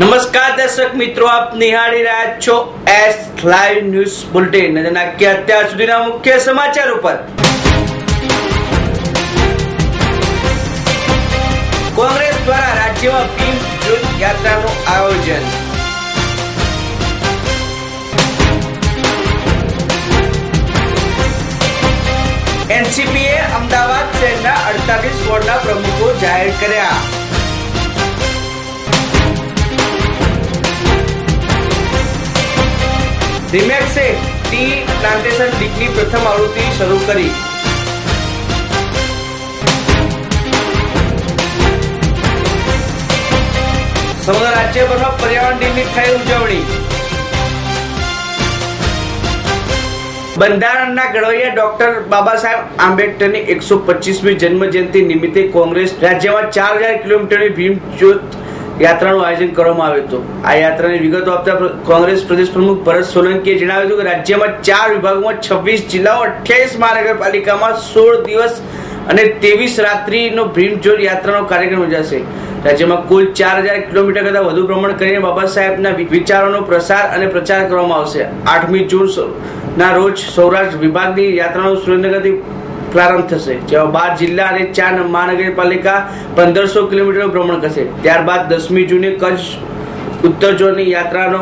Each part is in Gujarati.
દર્શક મિત્રો, આપ નિહાળી રહ્યા છો એસ લાઈવ ન્યૂઝ બુલેટિન અને નાખ્યા અત્યાર સુધીના મુખ્ય સમાચાર ઉપર. કોંગ્રેસ દ્વારા રાજ્યમાં ભીમ જૂથ યાત્રાનું આયોજન. એનસીપીએ અમદાવાદ શહેરના અડતાલીસ વોર્ડના પ્રમુખો જાહેર કર્યા. રિમેક્સે ટી પ્લાન્ટેશન લીગની પ્રથમ આવૃત્તિ શરૂ કરી. સમગ્ર રાજ્યભરમાં પર્યાવરણ દિનની થઈ ઉજવણી. બંધારણના ઘડવૈયા ડોક્ટર બાબા સાહેબ આંબેડકરની એકસો પચીસમી જન્મ જયંતિ નિમિત્તે કોંગ્રેસ રાજ્યમાં ચાર હજાર કિલોમીટરની ભીમ જ્યોત યાત્રાનું આયોજન કરવામાં આવ્યું હતું. આ યાત્રાની વિગતો આપતા કોંગ્રેસ પ્રદેશ પ્રમુખ ભરત સોલંકીએ જણાવ્યું હતું કે રાજ્યમાં ચાર વિભાગોમાં છવ્વીસ જિલ્લાઓ અઠ્યાવીસ મહાનગરપાલિકામાં સોળ દિવસ અને ત્રેવીસ રાત્રિનો ભીમજોર યાત્રાનો કાર્યક્રમ યોજાશે. રાજ્યમાં કુલ ચાર હજાર કિલોમીટર કરતાં વધુ ભ્રમણ કરીને બાબા સાહેબના વિચારોનો પ્રસાર અને પ્રચાર કરવામાં આવશે. આઠમી જૂન ના રોજ સૌરાષ્ટ્ર વિભાગની યાત્રાનો સુરેન્દ્રનગરથી પ્રારંભ થશે. જેમાં બાર જિલ્લા અને ચાર મહાનગરપાલિકા પંદરસો કિલોમીટર ભ્રમણ કરશે. ત્યારબાદ દસમી જૂને કચ્છ ઉત્તર ઝોનની યાત્રાનો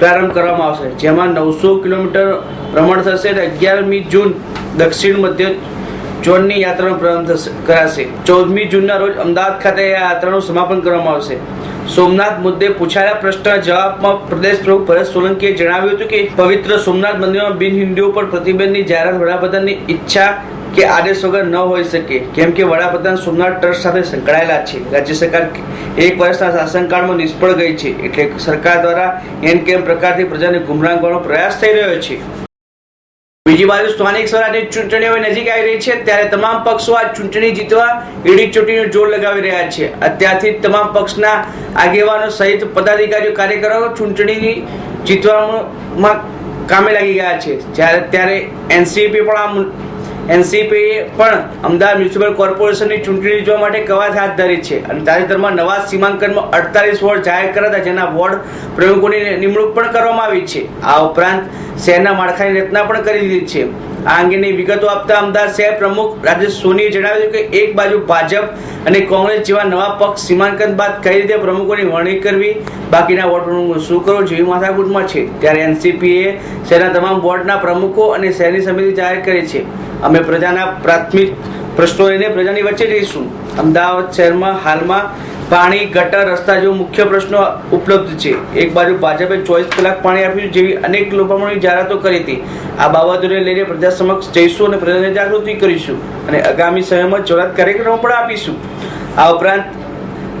પ્રારંભ કરવામાં આવશે. જેમાં નવસો કિલોમીટર ભ્રમણ થશે અને અગિયારમી જૂન દક્ષિણ મધ્ય ઝોનની યાત્રાનો પ્રારંભ કરાશે. ચૌદમી જૂનના રોજ અમદાવાદ ખાતે આ યાત્રાનું સમાપન કરવામાં આવશે. સોમનાથ મુદ્દે પૂછાયેલા પ્રશ્નના જવાબમાં પ્રદેશ પ્રમુખ ભરત સોલંકીએ જણાવ્યું હતું કે, પવિત્ર સોમનાથ મંદિરમાં બિન હિન્દુઓ પર પ્રતિબંધની જાહેરાત વડાપ્રધાનની ઈચ્છા કે આદેશ વગર ન હોઈ શકે. કેમ કે વડાપ્રધાન સોમનાથ ટ્રસ્ટ સાથે સંકળાયેલા છે. રાજ્ય સરકાર એક વર્ષના શાસનકાળમાં નિષ્ફળ ગઈ છે. એટલે સરકાર દ્વારા એન કેમ પ્રકારથી પ્રજાને ગુમરાહ કરવાનો પ્રયાસ થઈ રહ્યો છે. બીજી બાજુ સ્થાનિક સ્વરાજની ચૂંટણીઓ નજીક આવી રહી છે. ત્યારે તમામ પક્ષો આ ચૂંટણી જીતવા એડી ચોટીનું જોર લગાવી રહ્યા છે. અત્યારથી તમામ પક્ષના આગેવાનો સહિત પદાધિકારીઓ, કાર્યકરો ચૂંટણીની જીતવામાં કામે લાગી ગયા છે. જ્યારે ત્યારે એનસીપી પણ આ એનસીપીએ પણ અમદાવાદ મ્યુનિસિપલ કોર્પોરેશનની ચૂંટણી જોવા માટે કવાયત હાથ ધરી છે અને તાજેતરમાં નવા સીમાંકનમાં અડતાલીસ વોર્ડ જાહેર કરાતા જેના વોર્ડ પ્રમુખોની નિમણૂક પણ કરવામાં આવી છે. આ ઉપરાંત શહેરના માળખાની રચના પણ કરી દીધી છે. આ અંગેની વિગતો આપતા અમદાવાદ શહેર પ્રમુખ રાજેશ સોનીએ જણાવ્યું કે એક બાજુ ભાજપ અને કોંગ્રેસ જેવા નવા પક્ષ સીમાંકન બાદ કઈ રીતે પ્રમુખોની વરણી કરવી, બાકીના પ્રમુખો શું કરવો જેવી માથાકૂટમાં છે. ત્યારે એનસીપીએ શહેરના તમામ વોર્ડના પ્રમુખો અને શહેરની સમિતિ જાહેર કરી છે. અમે પ્રજાના પ્રાથમિક પ્રશ્નો લઈને પ્રજાની વચ્ચે જઈશું. અમદાવાદ શહેરમાં હાલમાં પાણી, ગટર, રસ્તા જેવો મુખ્ય પ્રશ્નો ઉપલબ્ધ છે. એક બાજુ ભાજપે ચોવીસ કલાક પાણી આપ્યું જેવી અનેક લોભામણી જાહેરાતો કરી હતી. આ બાબતોને લઈને પ્રજા સમક્ષ જઈશું અને પ્રજાને જાગૃતિ કરીશું અને આગામી સમયમાં જોડાત કાર્યક્રમો પણ આપીશું. આ ઉપરાંત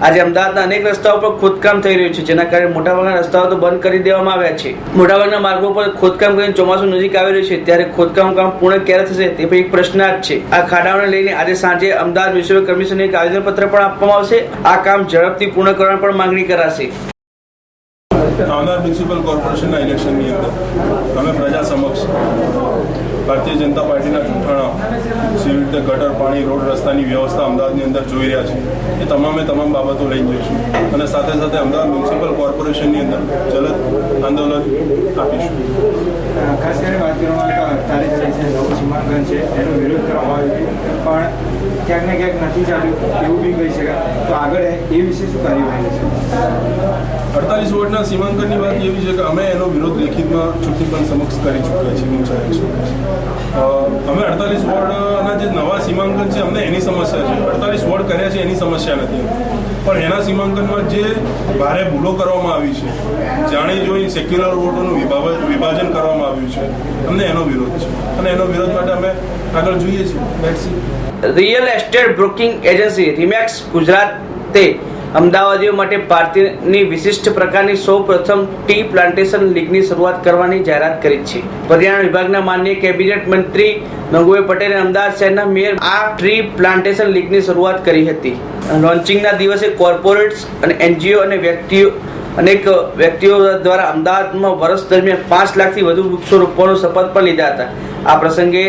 આજે અમદાવાદના અનેક રસ્તાઓ પર ખોદકામ થઈ રહ્યું છે, જેના કારણે મોટાભાગના રસ્તાઓ તો બંધ કરી દેવામાં આવ્યા છે. મોટાભાગના માર્ગો પર ખોદકામ કરીને ચોમાસું નજીક આવી રહ્યું છે, ત્યારે ખોદકામ કામ પૂર્ણ ક્યારે થશે તે પણ એક જ છે. આ ખાડાઓને લઈને આજે સાંજે અમદાવાદ મ્યુનિસિપલ કમિશનને એક આવેદનપત્ર પણ આપવામાં આવશે. આ કામ ઝડપથી પૂર્ણ કરવાની પણ માંગણી કરાશે. અમદાવાદ મ્યુનિસિપલ કોર્પોરેશનના ઇલેક્શનની અંદર અમે પ્રજા સમક્ષ ભારતીય જનતા પાર્ટીના જૂઠાણા જેવી રીતે ગટર પાણી રોડ રસ્તાની વ્યવસ્થા અમદાવાદની અંદર જોઈ રહ્યા છે એ તમામે તમામ બાબતો લઈને જઈશું. અને સાથે સાથે અમદાવાદ મ્યુનિસિપલ કોર્પોરેશનની અંદર જલદ આંદોલન આપીશું. ખાસ કરીને વાત કરવામાં આવે તો અડતાલીસ જે છે નવું સીમાંકન છે એનો વિરોધ કરવામાં આવ્યો છે. પણ ક્યાંક ને ક્યાંક નથી ચાલ્યું એવું બી કહી શકાય. તો આગળ એ વિશે શું કાર્યવાહી છે? અડતાલીસ વોર્ડના સીમાંકનની વાત એવી છે કે અમે એનો વિરોધ લેખિતમાં ચૂંટણી પંચ સમક્ષ કરી ચૂક્યા છીએ ઊંચા એકસો અમે અડતાલીસ વોર્ડના જે નવા સીમાંકન છે, અમને એની સમસ્યા છે. અડતાલીસ વોર્ડ કર્યા છે, એની સમસ્યા નથી. પણ એના સીમાંકનમાં જે ભારે ભૂલો કરવામાં આવી છે, જાણી જોઈ સેક્યુલર વોટોનું વિભાજન કરવામાં આવ્યું છે, અમને એનો વિરોધ છે. અને એનો વિરોધ માટે અમે આગળ જોઈએ છીએ. Real estate broking agency Remax ગુજરાતે અમદાવાદીઓ માટે ભારતીયની વિશિષ્ટ પ્રકારની સૌ પ્રથમ ટી પ્લાન્ટેશન લીગની શરૂઆત કરવાની જાહેરાત કરી છે. પર્યાવરણ વિભાગના માન્ય કેબિનેટ મંત્રી નંગુભાઈ પટેલે અમદાવાદ શહેરના મેયર આ ટ્રી પ્લાન્ટેશન લીગની શરૂઆત કરી હતી. લોન્ચિંગના દિવસે કોર્પોરેટ્સ અને એનજીઓ અને વ્યક્તિઓ, અનેક વ્યક્તિઓ દ્વારા અમદાવાદમાં વર્ષ દરમિયાન પાંચ લાખથી વધુ વૃક્ષો રોપવાનો શપથ પણ લીધા હતા. આ પ્રસંગે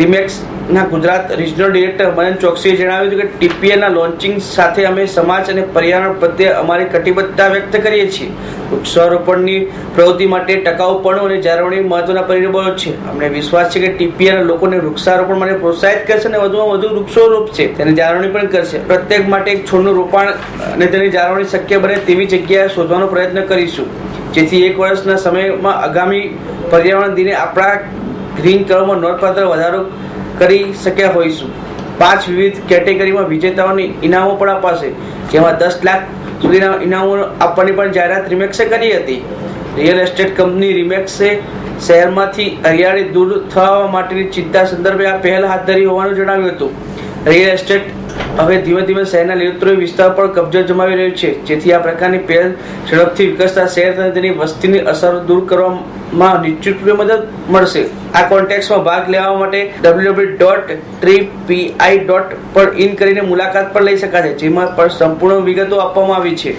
રિમેક્સ ના, ગુજરાત રિજનલ ડિરેક્ટર મનન ચોકસીએ જણાવ્યું કે ટીપીએના લોન્ચિંગ સાથે અમે સમાજ અને પર્યાવરણ પ્રત્યે અમારી કટિબદ્ધતા વ્યક્ત કરીએ છીએ. વૃક્ષારોપણની પ્રવૃત્તિ માટે ટકાઉપણું અને જાળવણી મહત્વના પરિબળો છે. અમને વિશ્વાસ છે કે ટીપીએના લોકોને વૃક્ષારોપણ માટે પ્રોત્સાહિત કરશે અને વધુમાં વધુ વૃક્ષો રોપશે તેની જાળવણી પણ કરશે. પ્રત્યેક માટે એક છોડનું રોપાણ અને તેની જાળવણી શક્ય બને તેવી જગ્યાએ શોધવાનો પ્રયત્ન કરીશું. જેથી એક વર્ષના સમયમાં આગામી પર્યાવરણ દિને આપણા ગ્રીન કલરમાં નોંધપાત્ર વધારો કરી શક્યા હોઈશું. પાંચ વિવિધ કેટેગરીમાં વિજેતાઓને ઇનામો પણ અપાશે. જેમાં દસ લાખ સુધીના ઇનામો આપવાની પણ જાહેરાત રિમેક્સે કરી હતી. રિયલ એસ્ટેટ કંપની રિમેક્સે શહેરમાંથી હરિયાળી દૂર થવા માટેની ચિંતા સંદર્ભે આ પહેલ હાથ ધરી હોવાનું જણાવ્યું હતું. રિયલ એસ્ટેટ હવે ધીમે ધીમે શહેરના લીલોત્તરી વિસ્તાર પર કબજો જમાવી રહ્યું છે. જેથી આ પ્રકારની પહેલ ઝડપથી વિકસતા શહેર અને તેની વસ્તીની અસર દૂર કરવામાં નિશ્ચિતરૂપે મદદ મળશે. આ કોન્ટેક્સમાં ભાગ લેવા માટે પર ઇન કરીને મુલાકાત પણ લઈ શકાશે, જેમાં પર સંપૂર્ણ વિગતો આપવામાં આવી છે.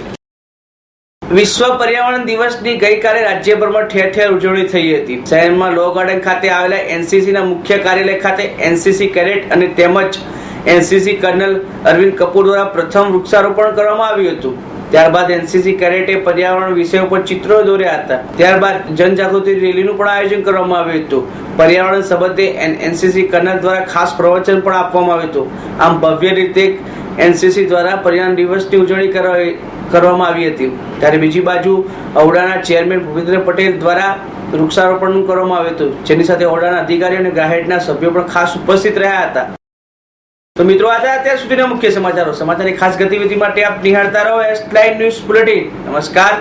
વિશ્વ પર્યાવરણ દિવસની ગઈકાલે રાજ્યભરમાં ઠેર ઠેર ઉજવણી થઈ હતી. શહેરમાં લો ગાર્ડન ખાતે આવેલા એનસીસીના મુખ્ય કાર્યાલય ખાતે એનસીસી કેડેટ અને તેમજ એનસીસી કર્નલ અરવિંદ કપૂર દ્વારા પ્રથમ વૃક્ષારોપણ કરવામાં આવ્યું હતું. ત્યારબાદ એનસીસી કેડેટે પર્યાવરણ વિષય ઉપર ચિત્રો દોર્યા હતા. ત્યારબાદ જનજાગૃતિ રેલીનું પણ આયોજન કરવામાં આવ્યું હતું. પર્યાવરણ સંબંધે એનસીસી કર્નલ દ્વારા ખાસ પ્રવચન પણ આપવામાં આવ્યું હતું. આમ ભવ્ય રીતે એનસીસી દ્વારા પર્યાવરણ દિવસની ઉજવણી કરાવી કરવામાં આવી હતી. ત્યારે બીજી બાજુ ઔડાના ચેરમેન ભૂપેન્દ્ર પટેલ દ્વારા વૃક્ષારોપણ કરવામાં આવ્યું હતું. જેની સાથે ઔડાના અધિકારીઓ અને ગ્રાહેટના સભ્યો પણ ખાસ ઉપસ્થિત રહ્યા હતા. તો મિત્રો આજે અત્યાર સુધીના મુખ્ય સમાચારો. સમાચારની ખાસ ગતિવિધિ માટે આપ નિહાળતા રહો એસ ન્યૂઝ બુલેટિન નમસ્કાર.